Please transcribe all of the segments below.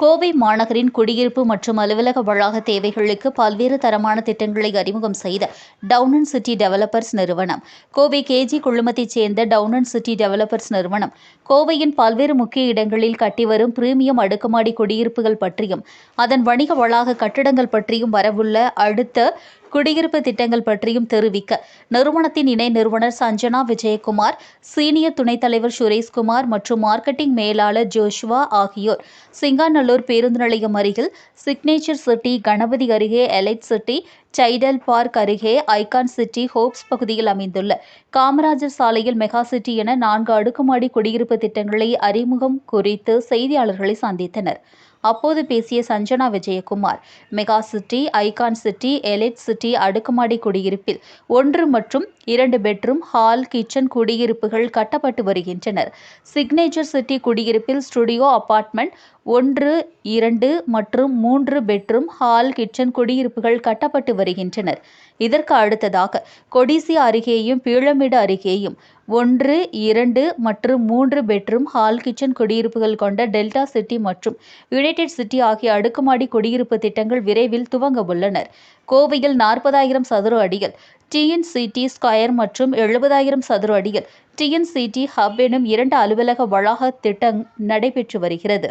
கோவை மாநகரின் குடியிருப்பு மற்றும் அலுவலக வளாக தேவைகளுக்கு பல்வேறு தரமான திட்டங்களை அறிமுகம் செய்த டவுன் சிட்டி டெவலப்பர்ஸ் நிறுவனம். கோவை கேஜி குழுமத்தைச் சேர்ந்த டவுன் அண்ட் சிட்டி டெவலப்பர்ஸ் நிறுவனம். கோவையின் பல்வேறு முக்கிய இடங்களில் கட்டி வரும் பிரீமியம் அடுக்குமாடி குடியிருப்புகள் பற்றியும் அதன் வணிக வளாக கட்டிடங்கள் பற்றியும் வரவுள்ள அடுத்த குடியிருப்பு திட்டங்கள் பற்றியும் தெரிவிக்க நிறுவனத்தின் இணை நிறுவனர் சஞ்சனா விஜயகுமார் சீனியர் துணைத் தலைவர் சுரேஷ்குமார் மற்றும் மார்க்கெட்டிங் மேலாளர் ஜோஷுவா ஆகியோர். சிங்காநல்லூர் பேருந்து நிலையம் அருகில் சிக்னேச்சர் சிட்டி கணபதி அருகே எலைட் சிட்டி சைடல் பார்க் அருகே ஐகான் சிட்டி ஹோப்ஸ் பகுதியில் அமைந்துள்ள காமராஜர் சாலையில் மெகா சிட்டி என நான்கு அடுக்குமாடி குடியிருப்பு திட்டங்களை அறிமுகம் குறித்து செய்தியாளர்களை சந்தித்தனர். அப்போது பேசிய Sanjana Vijayakumar mega city icon city elite city அடுக்குமாடி குடியிருப்பில் ஒன்று மற்றும் இரண்டு பெட்ரூம் ஹால் கிச்சன் குடியிருப்புகள் கட்டப்பட்டு வருகின்றனர். சிக்னேச்சர் சிட்டி குடியிருப்பில் ஸ்டுடியோ அபார்ட்மெண்ட் ஒன்று இரண்டு மற்றும் மூன்று பெட்ரூம் ஹால் கிச்சன் குடியிருப்புகள் கட்டப்பட்டு வருகின்றனர். இதற்கு அடுத்ததாக கொடிசி அருகேயும் பீழமிடு அருகேயும் ஒன்று இரண்டு மற்றும் மூன்று பெட்ரூம் ஹால் கிச்சன் குடியிருப்புகள் கொண்ட டெல்டா சிட்டி மற்றும் யுனைடெட் சிட்டி ஆகிய அடுக்குமாடி குடியிருப்பு திட்டங்கள் விரைவில் துவங்க உள்ளனர். கோவையில் நாற்பதாயிரம் சதுர அடியில் டிஎன்சிடி ஸ்கொயர் மற்றும் எழுபதாயிரம் சதுர அடியில் டிஎன்சிடி ஹப் எனும் இரண்டு அலுவலக வளாக திட்டம் நடைபெற்று வருகிறது.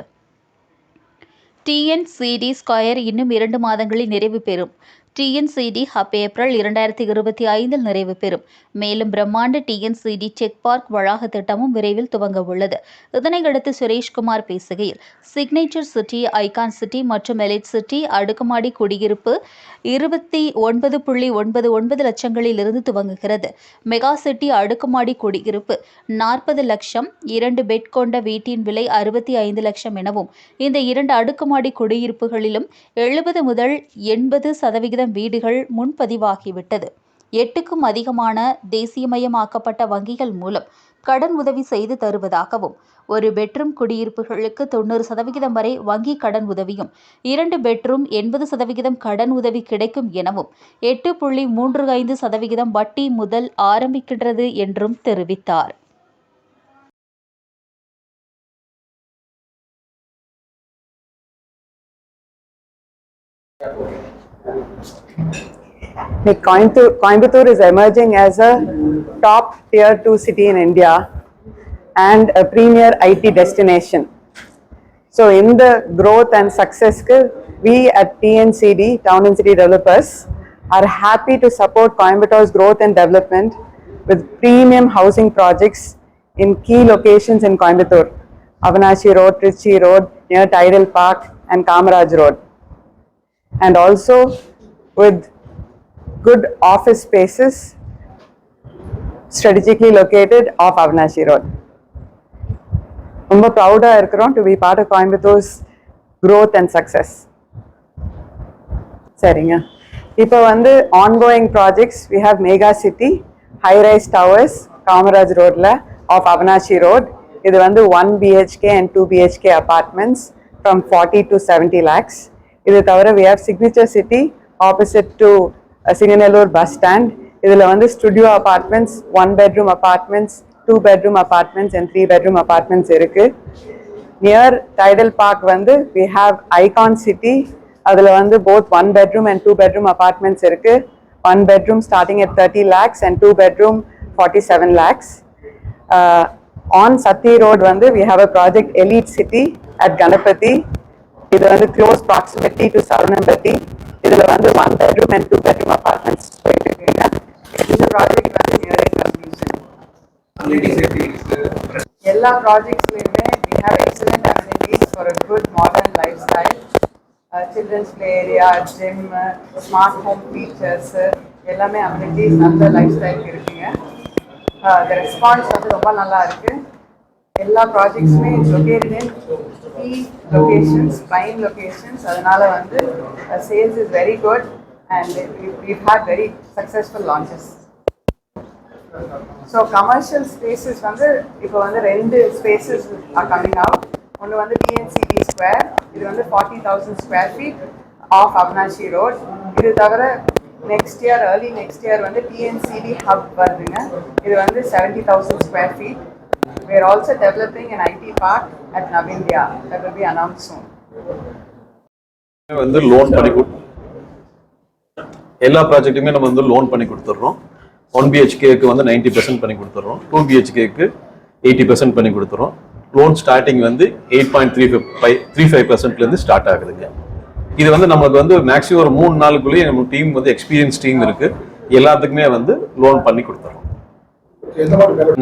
டிஎன்சிடி ஸ்கொயர் இன்னும் இரண்டு மாதங்களில் நிறைவு பெறும். டிஎன்சிடி ஹப் ஏப்ரல் இரண்டாயிரத்தி இருபத்தி ஐந்தில் நிறைவு பெறும். மேலும் பிரம்மாண்ட டிஎன்சிடி செக் பார்க் வளாக திட்டமும் விரைவில் துவங்க உள்ளது. இதனையடுத்து சுரேஷ்குமார் பேசுகையில் சிக்னேச்சர் சிட்டி ஐகான் சிட்டி மற்றும் எலைட் சிட்டி அடுக்குமாடி குடியிருப்பு இருபத்தி ஒன்பது புள்ளி ஒன்பது ஒன்பது லட்சங்களில் இருந்து துவங்குகிறது. மெகா சிட்டி அடுக்குமாடி குடியிருப்பு நாற்பது லட்சம் இரண்டு பெட் கொண்ட வீட்டின் விலை அறுபத்தி ஐந்து லட்சம் எனவும் இந்த இரண்டு அடுக்குமாடி குடியிருப்புகளிலும் எழுபது முதல் எண்பது சதவிகிதம் வீடுகள் முன்பதிவாகிவிட்டது. எட்டுக்கும் அதிகமான தேசியமயமாக்கப்பட்ட வங்கிகள் மூலம் கடன் உதவி செய்து தருவதாகவும் ஒரு பெட்ரூம் குடியிருப்புகளுக்கு தொண்ணூறு சதவிகிதம் வரை வங்கி கடன் உதவியும் இரண்டு பெட்ரூம் எண்பது சதவிகிதம் கடன் உதவி கிடைக்கும் எனவும் எட்டு புள்ளி மூன்று ஐந்து சதவிகிதம் வட்டி முதல் ஆரம்பிக்கின்றது என்றும் தெரிவித்தார். Coimbatore is emerging as a top tier 2 city in India and a premier IT destination. So, in the growth and success, we at TNCD, Town and City Developers, are happy to support Coimbatore's growth and development with premium housing projects in key locations in Coimbatore Avanashi Road, Trichy Road, near Tidal Park, and Kamaraj Road. And also with good office spaces strategically located off Avanashi Road. ரொம்ப ப்ரௌடாக இருக்கிறோம் to be part of Coimbatore's growth and success சரிங்க. இப்போ வந்து ongoing projects we have mega city high rise towers Kamaraj ரோட்ல off Avinashi road இது வந்து one BHK and two BHK apartments from forty to seventy lakhs இது தவிர we have signature city opposite to Singanallur bus stand இதில் வந்து studio apartments one bedroom apartments two bedroom apartments and three bedroom apartments இருக்கு. Near tidal park வந்து we have icon city அதில் வந்து both one bedroom and two bedroom apartments இருக்கு. One bedroom starting at thirty lakhs and two bedroom forty seven lakhs on Sathy road வந்து we have a project elite city at Ganapathy இது வந்து close proximity to Saravanampatti இதுல வந்து one bedroom and two bedroom apartments போயிட்டு இருக்குங்க. இந்த project வந்து nearing completion எல்லா ப்ராஜெக்ட்ஸ்லையுமே we have excellent amenities for a good modern life style children's play area gym smart home features எல்லாமே அம்யூனிட்டிஸ் நல்ல லைஃப் ஸ்டைலுக்கு இருக்குங்க ரெஸ்பான்ஸ் வந்து ரொம்ப நல்லா இருக்கு. எல்லா ப்ராஜெக்ட்ஸுமே located in locations locations prime அதனால வந்து sales is very good and you had very successful launches so commercial spaces வந்து இப்போ வந்து ரெண்டு ஸ்பேசஸ் ஆர் கம்மிங் அவுட் ஒன்று வந்து டிஎன்சிடி ஸ்கொயர் இது வந்து forty thousand square feet off Avinashi road இது தவிர next year early next year வந்து டிஎன்சிடி ஹப் வருதுங்க. இது வந்து seventy thousand square feet We are also developing an IT park at Navindia that will be announced soon. வந்து loan பண்ணி எல்லா ப்ராஜெக்ட்டுமே நம்ம வந்து லோன் பண்ணி கொடுத்துட்றோம் ஒன் பிஹெச்கேக்கு வந்து நைன்டி பர்சன்ட் பண்ணி கொடுத்துட்றோம் டூ பிஹெச்கேக்கு எயிட்டி பர்சன்ட் பண்ணி கொடுத்துறோம். லோன் ஸ்டார்டிங் வந்து eight point three five three five பர்சன்ட்லேருந்து start ஆகுதுங்க. இது வந்து நமக்கு வந்து மேக்ஸிமம் ஒரு மூணு நாளுக்குள்ளேயே நம்ம டீம் வந்து எக்ஸ்பீரியன்ஸ் டீம் இருக்கு. எல்லாத்துக்குமே வந்து லோன் பண்ணி கொடுத்துறோம்.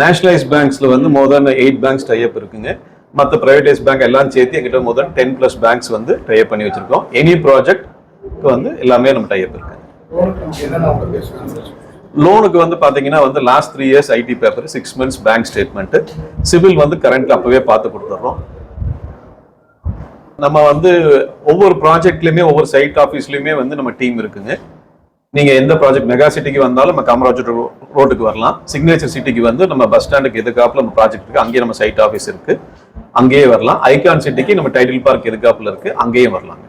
நேஷனலைஸ் பேங்க்ஸ்ல வந்து more than eight banks type இருக்குங்க. மற்ற பிரைவேடைஸ் பேங்க் எல்லாம் சேர்த்து எங்கிட்ட more than ten plus banks வந்து டைப் பண்ணி வச்சிருக்கோம். எனி ப்ராஜெக்ட் வந்து எல்லாமே நம்ம டைப் இருக்கு. லோனுக்கு வந்து பாத்தீங்கன்னா வந்து last three years IT paper six months bank statement CIBIL வந்து கரண்ட் அப்பவே பார்த்து கொடுத்துட்றோம். நம்ம வந்து ஒவ்வொரு ப்ராஜெக்ட்லயுமே ஒவ்வொரு சைட் ஆஃபீஸ்லயுமே வந்து நம்ம டீம் இருக்குங்க. நீங்க எந்த ப்ராஜெக்ட் மெகா சிட்டிக்கு வந்தாலும் நம்ம காமராஜர் ரோ- ரோட்டுக்கு வரலாம். சிக்னேச்சர் சிட்டிக்கு வந்து நம்ம பஸ் ஸ்டாண்டுக்கு எதுக்காப்புல நம்ம ப்ராஜெக்ட் இருக்கு. அங்கேயே நம்ம சைட் ஆஃபீஸ் இருக்கு. அங்கேயே வரலாம். ஐகான் சிட்டிக்கு நம்ம டைட்டில் பார்க் எதுக்காப்புல இருக்கு. அங்கேயே வரலாங்க.